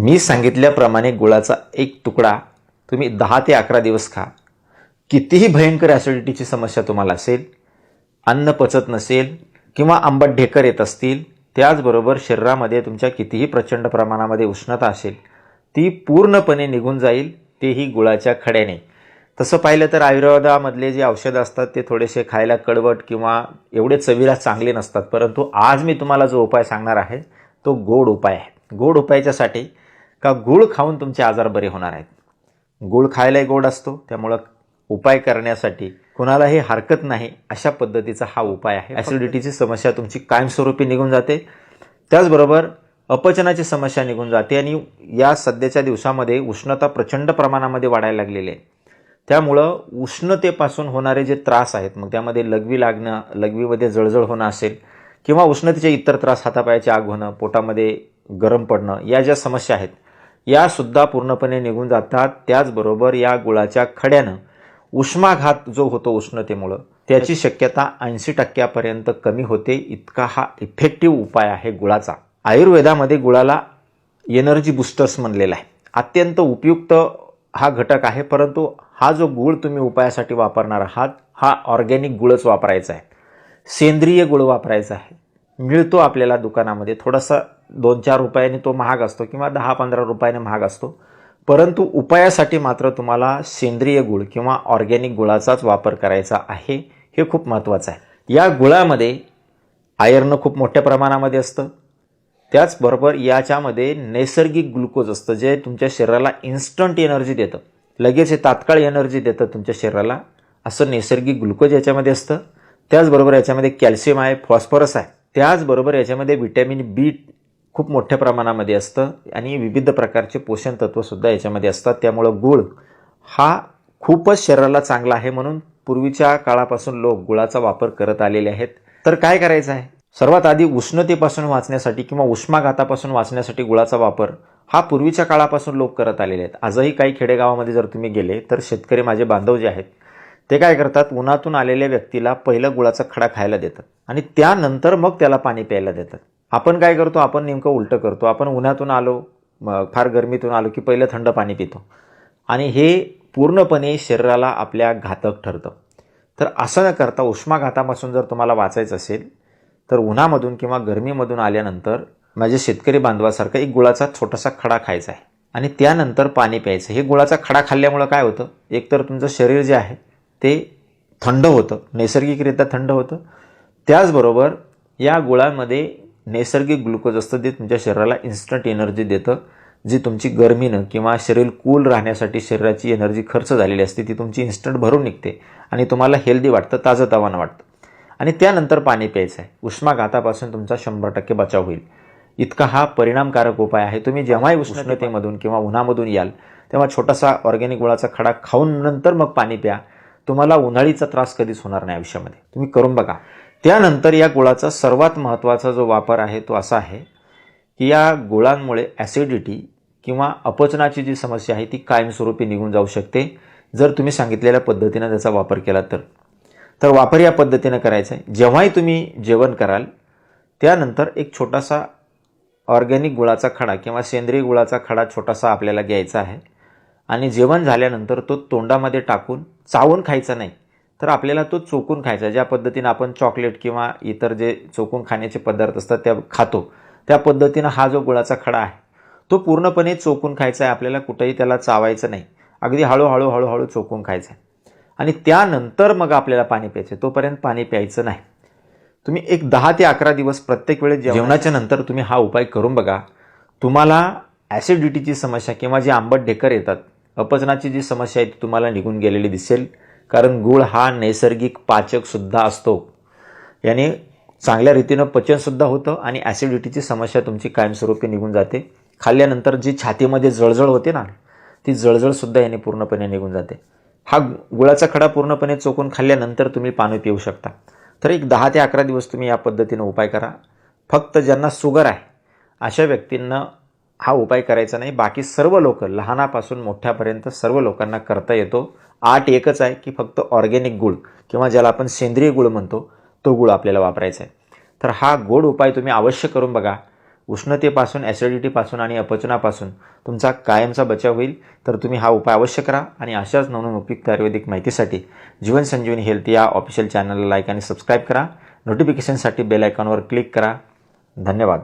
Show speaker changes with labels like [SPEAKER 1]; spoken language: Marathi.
[SPEAKER 1] मी सांगितल्याप्रमाणे गुळाचा एक तुकडा तुम्ही दहा ते अकरा दिवस खा. कितीही भयंकर ॲसिडिटीची समस्या तुम्हाला असेल अन्न पचत नसेल किंवा आंबट ढेकर येत असतील त्याचबरोबर शरीरामध्ये तुमच्या कितीही प्रचंड प्रमाणामध्ये उष्णता असेल ती पूर्णपणे निघून जाईल तेही गुळाच्या खड्याने. तसं पाहिलं तर आयुर्वेदामधले जे औषधं असतात ते थोडेसे खायला कडवट किंवा एवढे चवीला चांगले नसतात. परंतु आज मी तुम्हाला जो उपाय सांगणार आहे तो गोड उपाय आहे. गोड उपायाच्यासाठी का गूळ खाऊन तुमचे आजार बरे होणार आहेत? गूळ खायलाही गोड असतो त्यामुळं उपाय करण्यासाठी कुणालाही हरकत नाही अशा पद्धतीचा हा उपाय आहे. ॲसिडिटीची समस्या तुमची कायमस्वरूपी निघून जाते. त्याचबरोबर अपचनाची समस्या निघून जाते आणि या सध्याच्या दिवसामध्ये उष्णता प्रचंड प्रमाणामध्ये वाढायला लागलेली आहे. त्यामुळं उष्णतेपासून होणारे जे त्रास आहेत मग त्यामध्ये लघवी लागणं लघवीमध्ये जळजळ होणं असेल किंवा उष्णतेचे इतर त्रास हातापायाची आग होणं पोटामध्ये गरम पडणं या ज्या समस्या आहेत यासुद्धा पूर्णपणे निघून जातात. त्याचबरोबर या गुळाच्या खड्यानं उष्माघात जो होतो उष्णतेमुळं त्याची शक्यता ऐंशी टक्क्यापर्यंत कमी होते. इतका हा इफेक्टिव्ह उपाय आहे गुळाचा. आयुर्वेदामध्ये गुळाला एनर्जी बुस्टर्स म्हणलेला आहे. अत्यंत उपयुक्त हा घटक आहे परंतु हा जो गुळ तुम्ही उपायासाठी वापरणार आहात हा ऑर्गॅनिक गुळच वापरायचा आहे. सेंद्रिय गुळ वापरायचा आहे. मिळतो आपल्याला दुकानामध्ये. थोडासा दोन चार रुपयाने तो महाग असतो किंवा दहा पंधरा रुपयाने महाग असतो. परंतु उपायासाठी मात्र तुम्हाला सेंद्रिय गुळ किंवा ऑर्गॅनिक गुळाचाच वापर करायचा आहे हे खूप महत्त्वाचं आहे. या गुळामध्ये आयर्न खूप मोठ्या प्रमाणामध्ये असतं. त्याचबरोबर याच्यामध्ये नैसर्गिक ग्लुकोज असतं जे तुमच्या शरीराला इन्स्टंट एनर्जी देतं. लगेच हे तात्काळ एनर्जी देतं तुमच्या शरीराला. असं नैसर्गिक ग्लुकोज याच्यामध्ये असतं. त्याचबरोबर याच्यामध्ये कॅल्शियम आहे फॉस्फरस आहे. त्याचबरोबर याच्यामध्ये व्हिटॅमिन बी खूप मोठ्या प्रमाणामध्ये असतं आणि विविध प्रकारचे पोषण तत्त्वसुद्धा याच्यामध्ये असतात. त्यामुळं गुळ हा खूपच शरीराला चांगला आहे म्हणून पूर्वीच्या काळापासून लोक गुळाचा वापर करत आलेले आहेत. तर काय करायचं आहे? सर्वात आधी उष्णतेपासून वाचण्यासाठी किंवा उष्माघातापासून वाचण्यासाठी गुळाचा वापर हा पूर्वीच्या काळापासून लोक करत आलेले आहेत. आजही काही खेडेगावामध्ये जर तुम्ही गेले तर शेतकरी माझे बांधव जे आहेत ते काय करतात? उन्हातून आलेल्या व्यक्तीला पहिलं गुळाचा खडा खायला देतात. आणि त्यानंतर मग त्याला पाणी प्यायला देतात. आपण काय करतो? आपण नेमकं उलटं करतो. आपण उन्हातून आलो फार गरमीतून आलो की पहिलं थंड पाणी पितो. आणि हे पूर्णपणे शरीराला आपल्या घातक ठरतं. तर असं न करता उष्माघातापासून जर तुम्हाला वाचायचं असेल तर उन्हामधून किंवा गरमीमधून आल्यानंतर माझ्या शेतकरी बांधवासारखा एक गुळाचा छोटासा खडा खायचा आहे. आणि त्यानंतर पाणी प्यायचं. हे गुळाचा खडा खाल्ल्यामुळं काय होतं? एकतर तुमचं शरीर जे आहे ते थंड होतं. नैसर्गिकरित्या थंड होतं. त्याचबरोबर या गुळामध्ये नैसर्गिक ग्लुकोज असतं ते तुमच्या शरीराला इन्स्टंट एनर्जी देतं. जी तुमची गरमीनं किंवा शरीर कूल राहण्यासाठी शरीराची एनर्जी खर्च झालेली असते ती तुमची इन्स्टंट भरून निघते आणि तुम्हाला हेल्दी वाटतं ताजंतवानं वाटतं. आणि त्यानंतर पाणी प्यायचं आहे उष्माघातापासून तुमचा शंभर टक्के बचाव होईल. इतका हा परिणामकारक उपाय आहे. तुम्ही जेव्हाही उष्णतेमधून किंवा उन्हामधून याल तेव्हा छोटासा ऑर्गॅनिक गुळाचा खडा खाऊन नंतर मग पाणी प्या. तुम्हाला उन्हाळीचा त्रास कधीच होणार नाही आयुष्यामध्ये. तुम्ही करून बघा. त्यानंतर या गुळाचा सर्वात महत्त्वाचा जो वापर आहे तो असा आहे की या गुळांमुळे ॲसिडिटी किंवा अपचनाची जी समस्या आहे ती कायमस्वरूपी निघून जाऊ शकते. जर तुम्ही सांगितलेल्या पद्धतीनं त्याचा वापर केला तर. तर वापर या पद्धतीनं करायचा आहे. जेव्हाही तुम्ही जेवण कराल त्यानंतर एक छोटासा ऑर्गॅनिक गुळाचा खडा किंवा सेंद्रिय गुळाचा खडा छोटासा आपल्याला घ्यायचा आहे. आणि जेवण झाल्यानंतर तो तोंडामध्ये टाकून चावून खायचा नाही. तर आपल्याला तो चोकून खायचा ज्या पद्धतीनं आपण चॉकलेट किंवा इतर जे चोकून खाण्याचे पदार्थ असतात त्या खातो. त्या पद्धतीनं हा जो गुळाचा खडा आहे तो पूर्णपणे चोकून खायचा आहे. आपल्याला कुठंही त्याला चावायचं नाही. अगदी हळूहळू हळूहळू चोकून खायचं आहे. आणि त्यानंतर मग आपल्याला पाणी प्यायचं आहे. तोपर्यंत पाणी प्यायचं नाही. तुम्ही एक दहा ते अकरा दिवस प्रत्येक वेळेस जेवणाच्या नंतर तुम्ही हा उपाय करून बघा. तुम्हाला ॲसिडिटीची समस्या किंवा जे आंबट ढेकर येतात अपचनाची जी समस्या आहे ती तुम्हाला निघून गेलेली दिसेल. कारण गुळ हा नैसर्गिक पाचकसुद्धा असतो. याने चांगल्या रीतीनं पचनसुद्धा होतं आणि ॲसिडिटीची समस्या तुमची कायमस्वरूपी निघून जाते. खाल्ल्यानंतर जी छातीमध्ये जळजळ होते ना ती जळजळसुद्धा याने पूर्णपणे निघून जाते. हा गुळाचा खडा पूर्णपणे चोकून खाल्ल्यानंतर तुम्ही पाणी पिऊ शकता. तर एक दहा ते अकरा दिवस तुम्ही या पद्धतीनं उपाय करा. फक्त ज्यांना सुगर आहे अशा व्यक्तींना हा उपाय करायचा नाही. बाकी सर्व लोक लहानापासून मोठ्यापर्यंत सर्व लोकांना करता येतो. आट एकच आहे की फक्त ऑर्गेनिक गुळ किंवा ज्याला आपण सेंद्रिय गुळ म्हणतो तो गुळ आपल्याला वापरायचा आहे. तर हा गोड उपाय तुम्ही अवश्य करून बघा. उष्णतेपासून ॲसिडिटीपासून आणि अपचनापासून तुमचा कायमचा बचाव होईल. तर तुम्ही हा उपाय अवश्य करा आणि अशाच नवनवीन उपयुक्त आयुर्वेदिक माहितीसाठी जीवन संजीवनी हेल्थ या ऑफिशियल चॅनलला लाईक आणि सबस्क्राईब करा. नोटिफिकेशनसाठी बेल आयकॉनवर क्लिक करा. धन्यवाद.